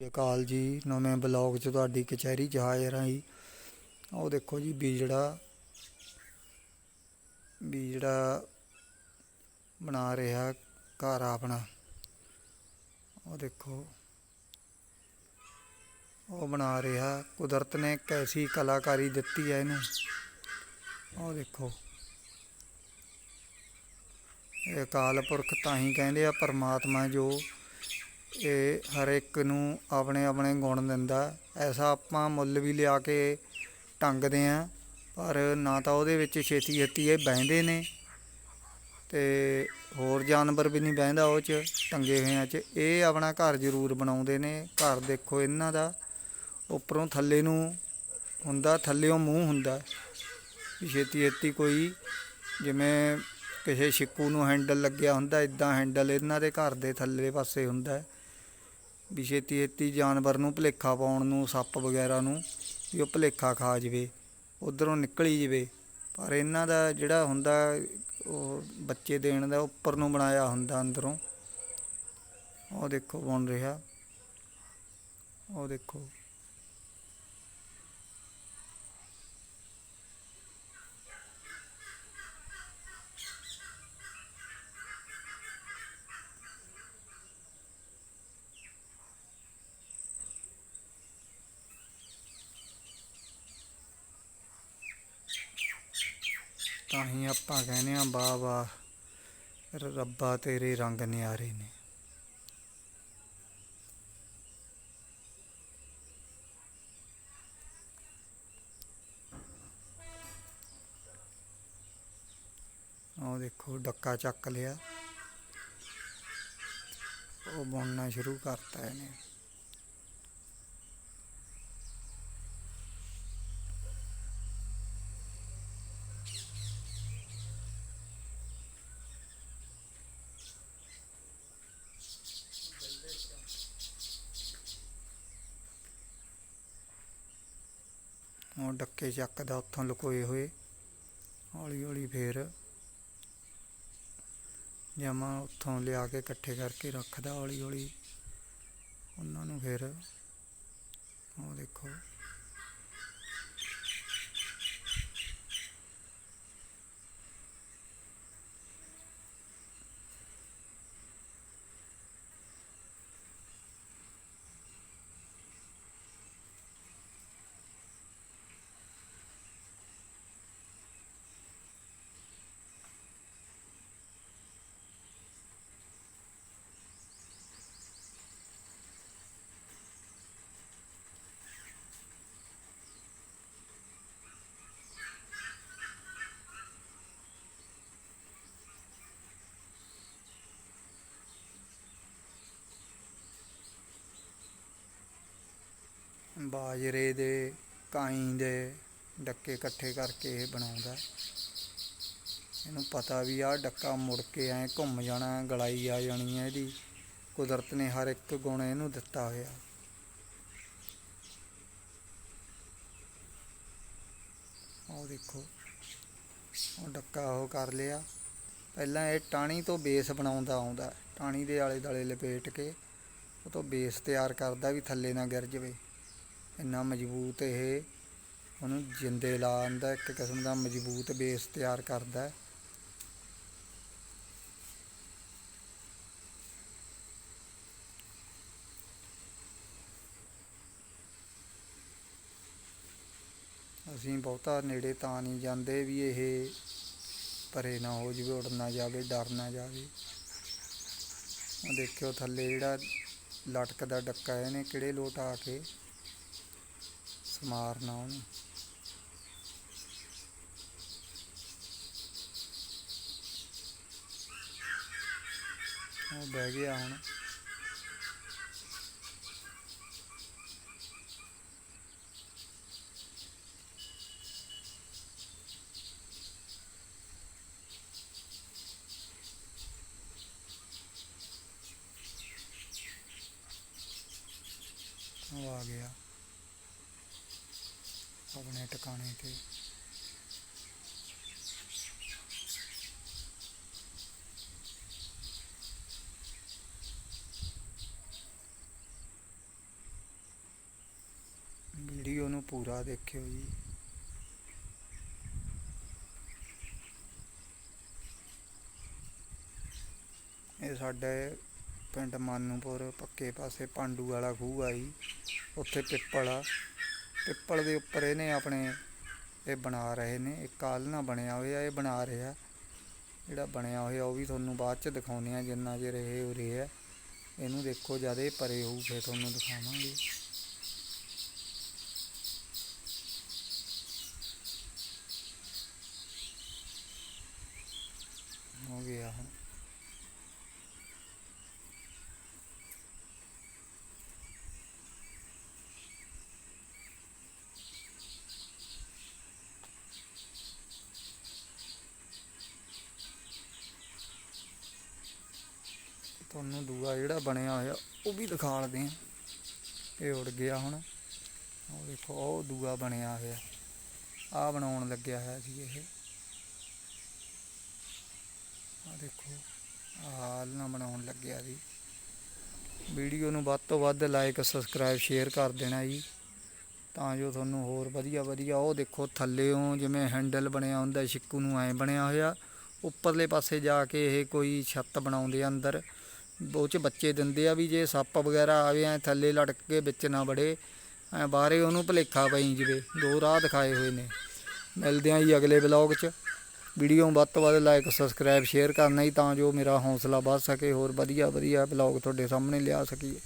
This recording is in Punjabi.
ਸਤਿ ਅਕਾਲ ਜੀ, ਨਵੇਂ ਬਲੌਗ 'ਚ ਤੁਹਾਡੀ ਕਚਹਿਰੀ ਜਹਾਜ਼ ਰਾਹੀਂ ਉਹ ਦੇਖੋ ਜੀ ਬੀਜੜਾ ਬੀਜੜਾ ਬਣਾ ਰਿਹਾ ਘਰ ਆਪਣਾ। ਉਹ ਦੇਖੋ ਉਹ ਬਣਾ ਰਿਹਾ, ਕੁਦਰਤ ਨੇ ਕੈਸੀ ਕਲਾਕਾਰੀ ਦਿੱਤੀ ਹੈ ਇਹਨੂੰ। ਉਹ ਦੇਖੋ, ਇਹ ਅਕਾਲ ਪੁਰਖ ਤਾਂ ਹੀ ਕਹਿੰਦੇ ਆ, ਪਰਮਾਤਮਾ ਜੋ ਇਹ ਹਰ ਇੱਕ ਨੂੰ ਆਪਣੇ ਆਪਣੇ ਗੁਣ ਦਿੰਦਾ ਐਸਾ ਆਪਾਂ ਮੁੱਲ ਵੀ ਲਿਆ ਕੇ ਟੰਗਦੇ ਆ ਪਰ ਨਾ ਤਾਂ ਉਹਦੇ ਵਿੱਚ ਛੇਤੀ ਛੇਤੀ ਇਹ ਬਹਿੰਦੇ ਨੇ ਤੇ ਹੋਰ ਜਾਨਵਰ ਵੀ ਨਹੀਂ ਬਹਿੰਦਾ ਉਹ ਚ, ਟੰਗੇ ਹੋਇਆਂ ਚ। ਇਹ ਆਪਣਾ ਘਰ ਜ਼ਰੂਰ ਬਣਾਉਂਦੇ ਨੇ, ਘਰ ਦੇਖੋ ਇਹਨਾਂ ਦਾ ਉੱਪਰੋਂ ਥੱਲੇ ਨੂੰ ਹੁੰਦਾ ਥੱਲਿਓਂ ਮੂੰਹ ਹੁੰਦਾ। ਛੇਤੀ ਛੇਤੀ ਕੋਈ ਜਿਵੇਂ ਕਿਸੇ ਛਿੱਕੂ ਨੂੰ ਹੈਂਡਲ ਲੱਗਿਆ ਹੁੰਦਾ ਇਦਾਂ ਹੈਂਡਲ ਇਹਨਾਂ ਦੇ ਘਰ ਦੇ ਥੱਲੇ ਪਾਸੇ ਹੁੰਦਾ। ਵੀ ਛੇਤੀ ਛੇਤੀ ਜਾਨਵਰ ਨੂੰ, ਭੁਲੇਖਾ ਪਾਉਣ ਨੂੰ, ਸੱਪ ਵਗੈਰਾ ਨੂੰ ਵੀ ਉਹ ਭੁਲੇਖਾ ਖਾ ਜਵੇ, ਉਧਰੋਂ ਨਿਕਲੀ ਜਵੇ। ਪਰ ਇਹਨਾਂ ਦਾ ਜਿਹੜਾ ਹੁੰਦਾ, ਉਹ ਬੱਚੇ ਦੇਣ ਦਾ ਉੱਪਰ ਨੂੰ ਬਣਾਇਆ ਹੁੰਦਾ ਅੰਦਰੋਂ। ਉਹ ਦੇਖੋ, ਬਣ ਰਿਹਾ। ਉਹ ਦੇਖੋ। ਤਾਂ ਹੀ ਆਪਾਂ ਕਹਿੰਦੇ ਆ ਵਾਹ ਵਾਹ ਰ- ਰੱਬਾ ਤੇਰੇ ਰੰਗ ਨਿਆਰੇ ਨੇ। ਉਹ ਦੇਖੋ, ਡੱਕਾ ਚੱਕ ਲਿਆ। ਉਹ ਬੁਣਨਾ ਸ਼ੁਰੂ ਕਰਤਾ ਇਹਨੇ। ਉਹ ਡੱਕੇ ਚੱਕਦਾ ਉੱਥੋਂ ਲੁਕੋਏ ਹੋਏ। ਹੌਲੀ ਹੌਲੀ ਫੇਰ ਜਮਾ ਉੱਥੋਂ ਲਿਆ ਕੇ ਇਕੱਠੇ ਕਰਕੇ ਰੱਖਦਾ ਹੌਲੀ ਹੌਲੀ। ਉਹਨਾਂ ਨੂੰ ਫਿਰ ਉਹ ਦੇਖੋ। ਬਾਜਰੇ ਦੇ, ਕਾਈ ਦੇ ਡੱਕੇ ਇਕੱਠੇ ਕਰਕੇ ਇਹ ਬਣਾਉਂਦਾ। ਇਹਨੂੰ ਪਤਾ ਵੀ ਆਹ ਡੱਕਾ ਮੁੜ ਕੇ ਐ ਘੁੰਮ ਜਾਣਾ, ਗਲਾਈ ਆ ਜਾਣੀ ਹੈ ਇਹਦੀ। ਕੁਦਰਤ ਨੇ ਹਰ ਇੱਕ ਗੁਣ ਇਹਨੂੰ ਦਿੱਤਾ ਹੋਇਆ। ਉਹ ਦੇਖੋ ਉਹ ਡੱਕਾ ਉਹ ਕਰ ਲਿਆ। ਪਹਿਲਾਂ ਇਹ ਟਾਣੀ ਤੋਂ ਬੇਸ ਬਣਾਉਂਦਾ ਆਉਂਦਾ ਟਾਣੀ ਦੇ ਆਲੇ ਦਾਲੇ ਲਪੇਟ ਕੇ, ਉਹ ਤੋਂ ਬੇਸ ਤਿਆਰ ਕਰਦਾ ਵੀ ਥੱਲੇ ਨਾ ਗਿਰ ਜਾਵੇ। ਇੰਨਾ ਮਜ਼ਬੂਤ ਇਹ ਉਹਨੂੰ ਜਿੰਦੇ ਲਾ ਆਂਦਾ ਇੱਕ ਕਿਸਮ ਦਾ ਮਜ਼ਬੂਤ ਬੇਸ ਤਿਆਰ ਕਰਦਾ ਹੈ। ਅਸੀਂ ਬਹੁਤਾ ਨੇੜੇ ਤਾਂ ਨਹੀਂ ਜਾਂਦੇ ਵੀ ਇਹ ਪਰੇ ਨਾ ਹੋ ਜਵੇ, ਉੜ ਨਾ ਜਾਵੇ, ਡਰ ਨਾ ਜਾਵੇ ਦੇਖਿਓ ਥੱਲੇ ਜਿਹੜਾ ਲਟਕਦਾ ਡੱਕਾ, ਇਹਨੇ ਕਿਹੜੇ ਲੋਟ ਆ ਕੇ ਸਮਾਰਨਾ ਉਹਨੂੰ? ਉਹ ਬਹਿ ਗਿਆ ਹੁਣ। ਉਹ ਆ ਗਿਆ। ਆਪਣੇ ਟਿਕਾਣੇ ਤੇ। ਵੀਡੀਓ ਨੂੰ ਪੂਰਾ ਦੇਖਿਓ ਜੀ। ਇਹ ਸਾਡੇ ਪਿੰਡ ਮਾਨੂਪੁਰ, ਪੱਕੇ ਪਾਸੇ ਪਾਂਡੂ ਵਾਲਾ ਖੂਹ ਆ ਜੀ। ਉੱਥੇ ਪਿੱਪਲ ਆ। ਪਿੱਪਲ ਦੇ ਉੱਪਰ ਇਹਨੇ ਆਪਣੇ ਇਹ ਬਣਾ ਰਹੇ ਨੇ ਇੱਕ ਆਲਣਾ ਬਣਿਆ ਹੋਇਆ, ਇਹ ਬਣਾ ਰਿਹਾ। ਜਿਹੜਾ ਬਣਿਆ ਹੋਇਆ ਉਹ ਵੀ ਤੁਹਾਨੂੰ ਬਾਅਦ ਚ ਦਿਖਾਉਂਦੇ ਆ ਜਿੰਨਾ ਜੇ ਰਹੇ ਉਰੇ ਆ ਇਹਨੂੰ ਦੇਖੋ, ਜਦ ਇਹ ਪਰੇ ਹੋਊ, ਫਿਰ ਤੁਹਾਨੂੰ ਦਿਖਾਵਾਂਗੇ ਹੋ ਗਿਆ ਹੁਣ ਤੁਹਾਨੂੰ ਦੂਆ ਜਿਹੜਾ ਬਣਿਆ ਹੋਇਆ, ਉਹ ਵੀ ਦਿਖਾ ਲਦੇ ਆ ਇਹ ਉੜ ਗਿਆ ਹੁਣ। ਉਹ ਦੇਖੋ, ਉਹ ਦੂਆ ਬਣਿਆ ਹੋਇਆ। ਆ ਬਣਾਉਣ ਲੱਗਿਆ ਹੋਇਆ ਸੀ ਇਹ। ਆ ਦੇਖੋ ਹਾਲ ਨਾ ਬਣਾਉਣ ਲੱਗਿਆ ਸੀ ਵੀਡੀਓ ਨੂੰ ਵੱਧ ਤੋਂ ਵੱਧ ਲਾਈਕ ਸਬਸਕ੍ਰਾਈਬ ਸ਼ੇਅਰ ਕਰ ਦੇਣਾ ਜੀ। ਤਾਂ ਜੋ ਤੁਹਾਨੂੰ ਹੋਰ ਵਧੀਆ ਵਧੀਆ ਉਹ ਦੇਖੋ ਥੱਲੇੋਂ ਜਿਵੇਂ ਹੈਂਡਲ ਬਣਿਆ ਹੁੰਦਾ ਛਿੱਕੂ ਨੂੰ ਐ ਬਣਿਆ ਹੋਇਆ। ਉੱਪਰਲੇ ਪਾਸੇ ਜਾ ਕੇ ਇਹ ਕੋਈ ਛੱਤ ਬਣਾਉਂਦੇ ਆ ਅੰਦਰ। ਉਹ ਚ ਬੱਚੇ ਦਿੰਦੇ ਆ ਵੀ ਜੇ ਸੱਪ ਵਗੈਰਾ ਆਵੇ, ਐ ਥੱਲੇ ਲਟਕ ਕੇ ਵਿੱਚ ਨਾ ਵੜੇ, ਐ ਬਾਹਰੇ ਉਹਨੂੰ ਭਲੇਖਾ ਪਈ ਜਵੇ। ਦੋ ਰਾਹ ਦਿਖਾਏ ਹੋਏ ਨੇ। ਮਿਲਦੇ ਆ ਜੀ ਅਗਲੇ ਵਲੌਗ 'ਚ। ਵੀਡੀਓ ਨੂੰ ਵੱਧ ਤੋਂ ਵੱਧ ਲਾਈਕ ਸਬਸਕ੍ਰਾਈਬ, ਸ਼ੇਅਰ ਕਰਨਾ ਜੀ, ਤਾਂ ਜੋ ਮੇਰਾ ਹੌਸਲਾ ਵੱਧ ਸਕੇ। ਹੋਰ ਵਧੀਆ ਵਧੀਆ ਵਲੌਗ ਤੁਹਾਡੇ ਸਾਹਮਣੇ ਲਿਆ ਸਕੀਏ।